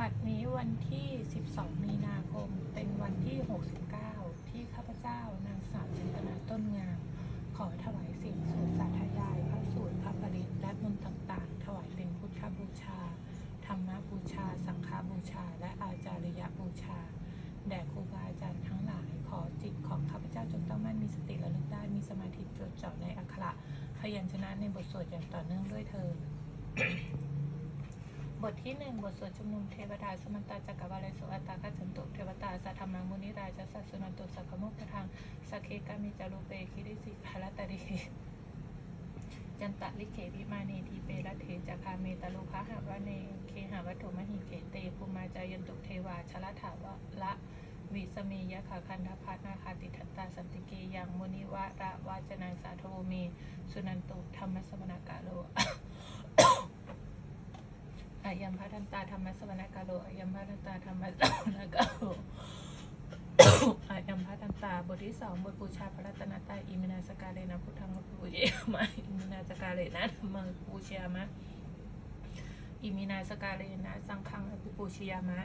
บัดนี้วันที่ 12 มีนาคม เป็นวันที่ 69 ที่ข้าพเจ้านางสาวจินตนาต้นงาม ขอถวายสิ่งสวดสาธยายพระสูตรพระปริตและมนต์ต่างๆ ถวายเป็นพุทธบูชา ธรรมบูชา สังฆบูชา และอาจาริยบูชา แด่ครูบาอาจารย์ทั้งหลาย ขอจิตของข้าพเจ้าจงตั้งมั่นมีสติระลึกได้ มีสมาธิจดจ่อในอักขระพยัญชนะในบทสวดอย่างต่อเนื่องด้วยเธอ บทที่หนึ่งบทสวดชุมนุมเทวดาสมันตาจักรวาลโสอัตตากัจจนตุเทวตาสัทธรรมังมุนิราชสัสสุนันตุสักขมุขทางสักเคกามิจารุเปคิริสิคาลตริจันตะลิเขวิมาเนทีเปรัตเถจาคาเมตะโลภะหะวะเนเคหะวัตถุมหิเกเตภูมาจายันตุเทวาชลถาวะละวิสเมยะขาคันธพัฒนาคาติทัตตาสันติเกยังมุนิวะระวาจนังสาธโวเมสุนันตุธรรมสมนากาโล อายัมพะทันตาธรรมสวนกาโลอายัมพะทันตาธรรมสวนกาโลอายัมพะทันตาบทที่สองบทบูชาพระรัตนตรัยอิมินาสกาเลนะพุทธังวะปูเยมาอิมินาสกาเลนะธรรมังปูชยามะอิมินาสกาเลนะสังฆังอภิปูชยามะ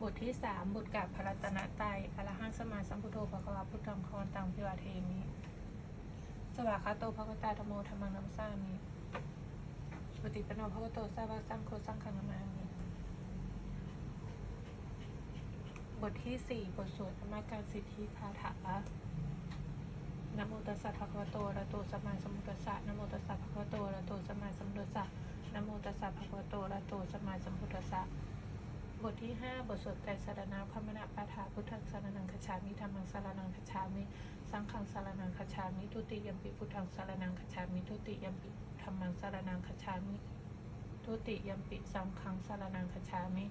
บทที่สามบทกับพระรัตนตรัยอรหังสมาสัมพุทโธภะคะวะพุทธังคอนตังพิวาเทมิสวากาโตภะคะตาธโมธรรมังนัมสามิ ฏิปโนพระคะโตสาวกสังโคสังขังมามีบทที่สี่บทสวดธรรมการสิทธิคาถานะโมตัสสะภะคะวะโตระโตสัมมาสัมพุทธัสสะนะโมตัสสะภะคะวะโตระโตสัมมาสัมพุทธัสสะนะโมตัสสะภะคะวะโตระหะโตสัมมาสัมพุทธัสสะ บทที่ห้าบทสวดไตรสรณาคัมมนะปาฐาพุทธังสารนังคจามิธรรมังสารนังคจามิ สังฆังสารนังคจามิทุติยมปิพุทธังสารนังคจามิทุติยมปิธรรมังสารนังคจามิทุติยมปิสังฆังสารนังคจามิ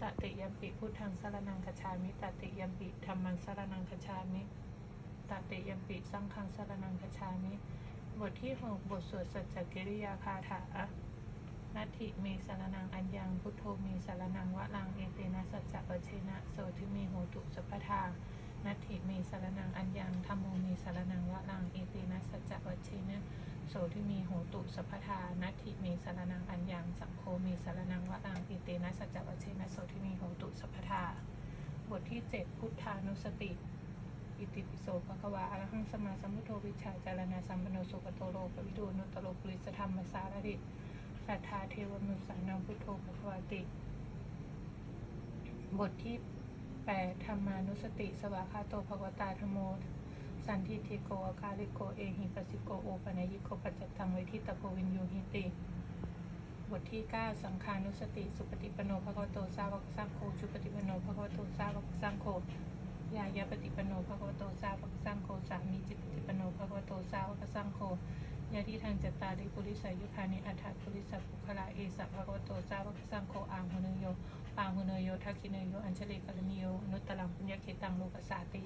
ตติยมปิพุทธังสารนังคจามิตติยมปิธรรมังสารนังคจามิตติยมปิสังฆังสารนังคจามิ บทที่หกบทสวดสัจจกิริยาคาถา นัตถิเมสารนังอัญญังพุทโธเมสารนังวะลังเอเตนะสัจจะปเชนะโสทิเมโหตุสัพพทานัตถิเมสารนังอัญญังธรรมโมเมสารนังวะลังเอเตนะสัจจะวัชเชนะโสทิมีโหตุสัพพทานัตถิเมสารนังอัญญังสังโฆเมสารนังวะลังเอเตนะสัจจะวัชเชนะโสทิมีโหตุสัพพทาบทที่เจ็ดพุทธานุสติอิติปิโสภควะอะรหังสมาสัมพุทโธวิชาจารณาสัมปันโนสุขโตโลปวิโดนุตตโลปุริสธรรมสารถิ สัทธาเทวมนุสานังพุทโธภควะติ บทที่แปดธรรมานุสติ สวากขาโตภควตาธรรมโม สันทิฏฐิโกอาคาลิโกเอหิปัสสิโกโอปัญญิโกปัจจตังเวทิตโพวินยูหิติ บทที่ 9 สังขานุสติ สุปฏิปโนภควโตสาวกสังโฆชุปฏิปโนภควโตสาวกสังโฆยายาปฏิปโนภควโตสาวกสังโฆสามีจิตปฏิปโนภควโต ยาที่ทางจตตาริปุริสายุคานิอัฏฐปุริสัพพุคลาเอสะภควโตสาวกสังโคอังหุนโยปางหุเนยโยทักขิเนยโย อัญชลิกรณิโย นุตตลังปุญญเขตังโลกสาติ